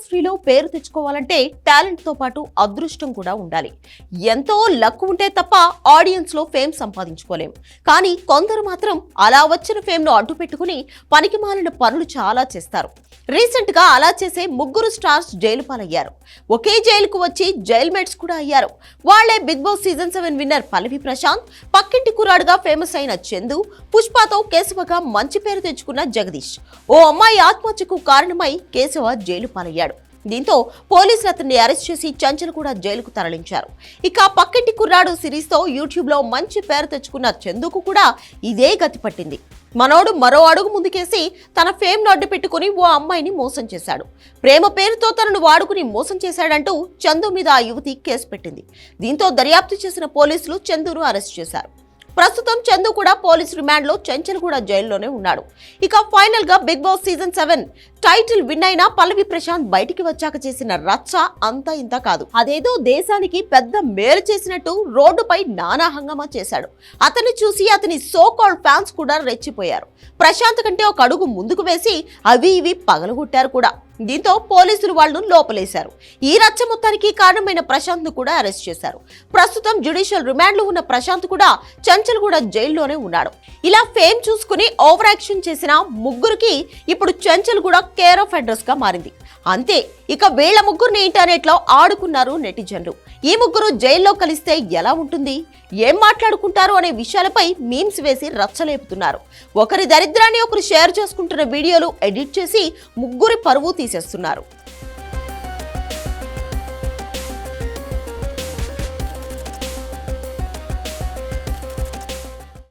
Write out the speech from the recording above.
ఇండస్ట్రీలో పేరు తెచ్చుకోవాలంటే టాలెంట్తో పాటు అదృష్టం కూడా ఉండాలి. ఎంతో లక్ ఉంటే తప్ప ఆడియన్స్లో ఫేమ్ సంపాదించుకోలేం. కానీ కొందరు మాత్రం అలా వచ్చిన ఫేమ్ను అడ్డు పెట్టుకుని పనికి మాలిన పనులు చాలా చేస్తారు. రీసెంట్గా అలా చేసే ముగ్గురు స్టార్స్ జైలు పాలయ్యారు. ఒకే జైలుకు వచ్చి జైల్ మేట్స్ కూడా అయ్యారు. వాళ్ళే Bigg Boss season seven winner Pallavi Prashanth పక్కింటి కురాడుగా ఫేమస్ అయిన చందు పుష్పతో కేశవగా మంచి పేరు తెచ్చుకున్న జగదీష్. ఓ అమ్మాయి ఆత్మహత్యకు కారణమై కేశవ జైలు పాలయ్యాడు. దీంతో పోలీసులు అతన్ని అరెస్ట్ చేసి చంచల్ కూడా జైలుకు తరలించారు. ఇక పక్కింటి కుర్రాడు సిరీస్తో యూట్యూబ్లో మంచి పేరు తెచ్చుకున్న చందుకు కూడా ఇదే గతి పట్టింది. మనోడు మరో అడుగు ముందుకేసి తన ఫేమ్ అడ్డు పెట్టుకుని ఓ అమ్మాయిని మోసం చేశాడు. ప్రేమ పేరుతో తనను వాడుకుని మోసం చేశాడంటూ చందు మీద ఆ యువతి కేసు పెట్టింది. దీంతో దర్యాప్తు చేసిన పోలీసులు చందును అరెస్ట్ చేశారు. ప్రస్తుతం చందు కూడా పోలీస్ రిమాండ్లో కూడా జైల్లోనే ఉన్నాడు. ఇక ఫైనల్గా Bigg Boss season seven title win అయిన పల్లవి ప్రశాంత్ బయటికి వచ్చాక చేసిన రచ్చ అంతా ఇంత కాదు. అదేదో దేశానికి పెద్ద మేలు చేసినట్టు రోడ్డుపై నానా హంగామా చేశాడు. అతన్ని చూసి అతని సో కాల్డ్ ఫ్యాన్స్ కూడా రెచ్చిపోయారు. ప్రశాంత్ కంటే ఒక అడుగు ముందుకు వేసి అవి ఇవి పగలగొట్టారు కూడా. దీంతో పోలీసులు వాళ్ళను లోపలేశారు. ఈ రచ్చ మొత్తానికి కారణమైన ప్రశాంత్ను కూడా అరెస్ట్ చేశారు. ప్రస్తుతం జ్యుడిషియల్ రిమాండ్లో ఉన్న ప్రశాంత్ కూడా చంచల్ కూడా జైల్లోనే ఉన్నాడు. ఇలా ఫేమ్ చూసుకుని ఓవర్ యాక్షన్ చేసిన ముగ్గురికి ఇప్పుడు చంచల్ కూడా కేర్ ఆఫ్ అడ్రస్గా మారింది. అంతే ఇక వీళ్ళ ముగ్గురిని ఇంటర్నెట్లో ఆడుకున్నారు నెటిజన్లు. ఈ ముగ్గురు జైల్లో కలిస్తే ఎలా ఉంటుంది? ఏం మాట్లాడుకుంటారు అనే విషయాలపై మీమ్స్ వేసి రచ్చలేపుతున్నారు. ఒకరి దరిద్రాన్ని ఒకరు షేర్ చేసుకుంటున్న వీడియోలు ఎడిట్ చేసి ముగ్గురి పరువు తీసేస్తున్నారు.